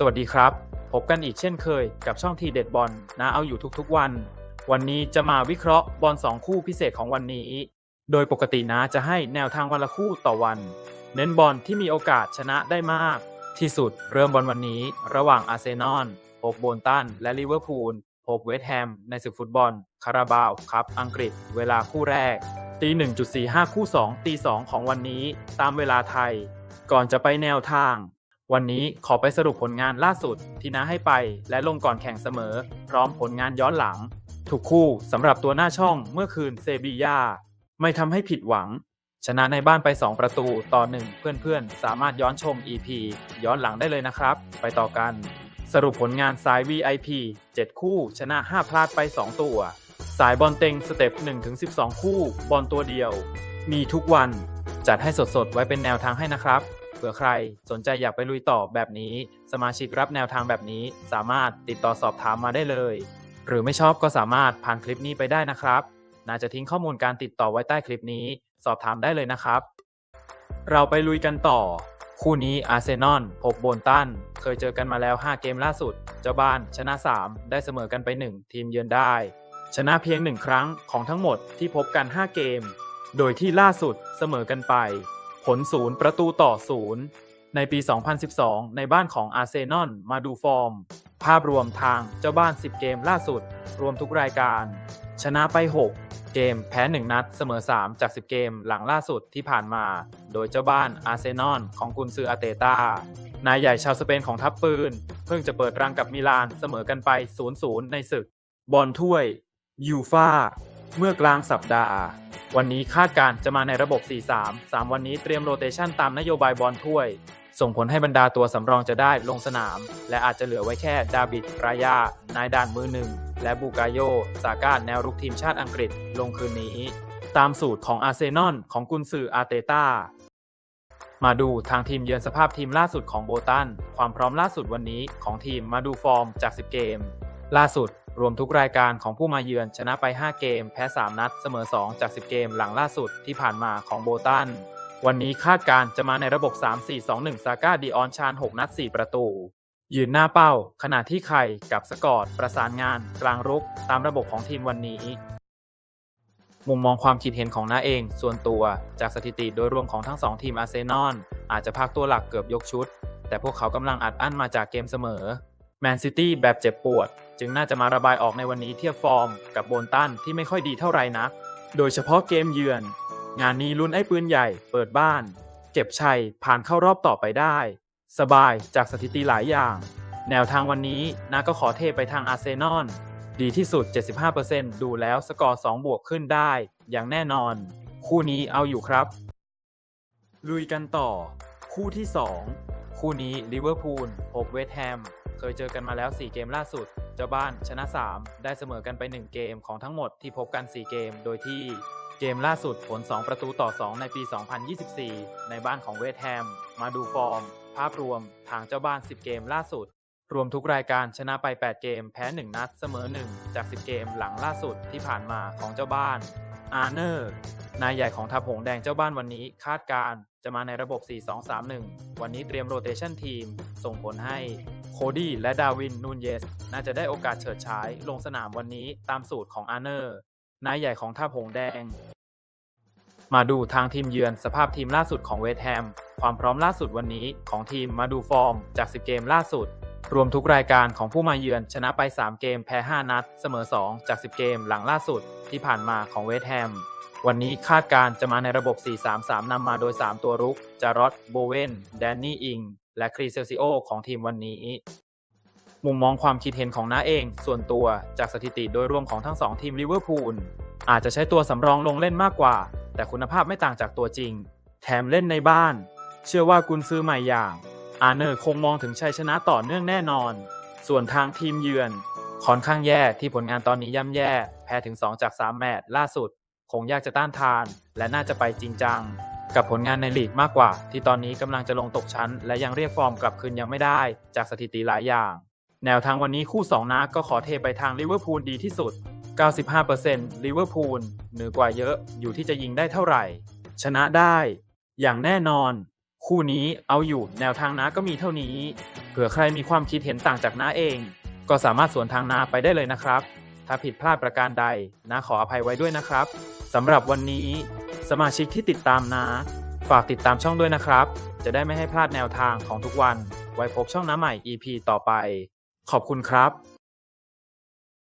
สวัสดีครับ พบกันอีกเช่นเคยกับช่องทีเด็ดบอลนะเอาอยู่ทุกๆวัน วันนี้จะมาวิเคราะห์บอล2คู่พิเศษของวันนี้ โดยปกตินะจะให้แนวทางวันละคู่ต่อวัน เน้นบอลที่มีโอกาสชนะได้มาก ที่สุดเริ่มบอลวันนี้ ระหว่างอาร์เซนอลพบโบนตันและลิเวอร์พูลพบเวสต์แฮมในศึกฟุตบอลคาราบาวครับอังกฤษ เวลาคู่แรกตี1.45 คู่ 2 ตี 2 ของวันนี้ ตามเวลาไทย ก่อนจะไปแนวทาง วันนี้ขอไปสรุปผลงานล่าสุดที่น้าให้ไปและลงก่อนแข่งเสมอ พร้อมผลงานย้อนหลัง ถูกคู่สำหรับตัวหน้าช่องเมื่อคืนเซบียาไม่ทำให้ผิดหวัง ชนะในบ้านไป 2 ประตูต่อ 1 เพื่อนๆ สามารถย้อนชม EP ย้อนหลังได้เลยนะครับ ไปต่อกัน สรุปผลงานสาย VIP 7 คู่ ชนะ 5 พลาดไป 2 ตัว สายบอลเต็งสเต็ป1-12 คู่ บอลตัวเดียว มีทุกวัน จัดให้สดๆ ไว้เป็นแนวทางให้นะครับ เผื่อใครสนใจอยากไปลุยต่อแบบนี้ สมาชิกรับแนวทางแบบนี้ สามารถติดต่อสอบถามมาได้เลย หรือไม่ชอบก็สามารถผ่านคลิปนี้ไปได้นะครับ น่าจะทิ้งข้อมูลการติดต่อไว้ใต้คลิปนี้ สอบถามได้เลยนะครับ เราไปลุยกันต่อ คู่นี้อาร์เซนอลพบโบนตัน เคยเจอกันมาแล้ว 5 เกมล่าสุด เจ้าบ้านชนะ 3 ได้เสมอกันไป 1 ทีมเยือนได้ ชนะเพียง 1 ครั้งของทั้งหมดที่พบกัน 5 เกม โดยที่ล่าสุดเสมอกันไป ผลศูนย์ประตูต่อศูนย์ในปี 2012 ในบ้านของอาร์เซนอลมาดูฟอร์ม ภาพรวมทางเจ้าบ้าน 10 เกมล่าสุด รวมทุกรายการ ชนะไป 6 เกมแพ้ 1 นัด เสมอ 3 จาก 10 เกมหลังล่าสุดที่ผ่านมา โดยเจ้าบ้านอาร์เซนอลของกุนซืออาเตตานายใหญ่ชาวสเปนของทัพปืน เพิ่งจะเปิดรังกับมิลานเสมอกันไป 0-0 ในศึก บอลถ้วยยูฟาเมื่อกลางสัปดาห์ วันนี้คาดการ์จะมาในระบบ 4-3 3 วันนี้เตรียมโรเตชันตามนโยบายบอลถ้วย ส่งผลให้บรรดาตัวสำรองจะได้ลงสนาม และอาจจะเหลือไว้แค่ดาบิดรายา นายด่านมือหนึ่ง และบูกาโยซาก้าแนวรุกทีมชาติอังกฤษลงคืนนี้ ตามสูตรของอาร์เซนอลของกุนซืออาร์เตต้ามาดูทางทีมเยือนสภาพทีมล่าสุดของโบตัน ความพร้อมล่าสุดวันนี้ของทีมมาดูฟอร์มจาก 10 เกม ล่าสุดรวมทุกรายการของผู้มาเยือนชนะไป 5 เกม แพ้ 3 นัด เสมอ 2 จาก 10 เกมหลังล่าสุดที่ผ่านมาของโบตัน วันนี้คาดการ์จะมาในระบบ 3-4-2-1 ซาก้าดีออนชาน 6 นัด 4 ประตู ยืนหน้าเป้า ขณะที่ไข่กับสกอร์ตประสานงาน กลางรุกตามระบบของทีมวันนี้ มุมมองความคิดเห็นของน้าเอง ส่วนตัวจากสถิติโดยรวมของทั้ง2ทีมอาร์เซนอลอาจจะพักตัวหลักเกือบยกชุด แต่พวกเขากำลังอัดอั้นมาจากเกมเสมอ แมนซิตี้แบบเจ็บปวด จึงน่าจะมาระบายออกในวันนี้เทียบฟอร์ม กับโบนตันที่ไม่ค่อยดีเท่าไหร่นัก โดยเฉพาะเกมเยือน งานนี้ลุ้นไอ้ปืนใหญ่เปิดบ้านเก็บชัยผ่านเข้ารอบต่อไปได้ สบายจากสถิติหลายอย่าง แนวทางวันนี้นาก็ขอเทไปทางอาร์เซนอลดีที่สุด 75%ดูแล้วสกอร์ 2 บวกขึ้นได้ อย่างแน่นอน คู่นี้เอาอยู่ครับ ลุยกันต่อ คู่ที่ 2 คู่นี้ลิเวอร์พูลพบเวสต์แฮม เคยเจอกันมาแล้ว 4 เกมล่าสุด เจ้าบ้านชนะ 3 ได้เสมอกันไป 1 เกมของทั้งหมดที่พบกัน 4 เกม โดยที่เกมล่าสุดผล 2 ประตูต่อ 2 ในปี 2024 ในบ้านของเวสต์แฮม มาดูฟอร์ม ภาพรวมทางเจ้าบ้าน 10 เกมล่าสุด รวมทุกรายการชนะไป 8 เกม แพ้ 1 นัด เสมอ 1 จาก 10 เกมหลังล่าสุดที่ผ่านมาของเจ้าบ้าน อาร์เนอร์นายใหญ่ของทัพหงแดงเจ้าบ้านวันนี้คาดการ์จะมาในระบบ 4-2-3-1 วันนี้เตรียมโรเตชันทีม ส่งผลให้โคดี้และดาวินนูนเยส น่าจะได้โอกาสเฉิดฉายลงสนามวันนี้ตามสูตรของอาร์เนอร์นายใหญ่ของทัพหงแดง มาดูทางทีมเยือนสภาพทีมล่าสุดของเวสต์แฮม ความพร้อมล่าสุดวันนี้ของทีมมาดูฟอร์มจาก10เกมล่าสุด รวมทุกรายการของผู้มาเยือนชนะไป 3 เกมแพ้ 5 นัด เสมอ 2 จาก 10 เกมหลังล่าสุดที่ผ่านมาของเวสต์แฮม วันนี้คาดการ์จะมาในระบบ 4-3-3 นำมาโดย 3 ตัวรุก จารอตโบเวนแดนนี่อิง และครีเซลซิโอของทีมวันนี้ มุมมองความคิดเห็นของน้าเอง ส่วนตัวจากสถิติโดยรวมของทั้ง 2 ทีมลิเวอร์พูลอาจจะใช้ตัวสำรองลงเล่นมากกว่า แต่คุณภาพไม่ต่างจากตัวจริง แถมเล่นในบ้าน เชื่อว่ากุนซื้อใหม่อย่าง อาเนอร์คงมองถึงชัยชนะต่อเนื่องแน่นอน ส่วนทางทีมเยือนค่อนข้างแย่ที่ผลงานตอนนี้ย่ำแย่ แพ้ถึง 2 จาก 3 แมตช์ล่าสุด คงยากจะต้านทาน และน่าจะไปจริงจัง กับผลงานในลีกมากกว่า ที่ตอนนี้กำลังจะลงตกชั้น และยังเรียกฟอร์มกลับคืนยังไม่ได้ จากสถิติหลายอย่าง แนวทางวันนี้คู่ 2 นัดก็ขอเทไปทางลิเวอร์พูลดีที่สุด 95%ลิเวอร์พูลเหนือกว่าเยอะอยู่ที่จะยิงได้เท่าไหร่ ชนะได้ อย่างแน่นอน คู่นี้เอาอยู่แนวทางน้าก็มีเท่านี้ เผื่อใครมีความคิดเห็นต่างจากน้าเอง ก็สามารถสวนทางน้าไปได้เลยนะครับ ถ้าผิดพลาดประการใดน้าขออภัยไว้ด้วยนะครับสำหรับวันนี้ สมาชิกที่ติดตามน้าฝากติดตามช่องด้วยนะครับ จะได้ไม่ให้พลาดแนวทางของทุกวัน ไว้พบช่องน้าใหม่ EP ต่อไป ขอบคุณครับ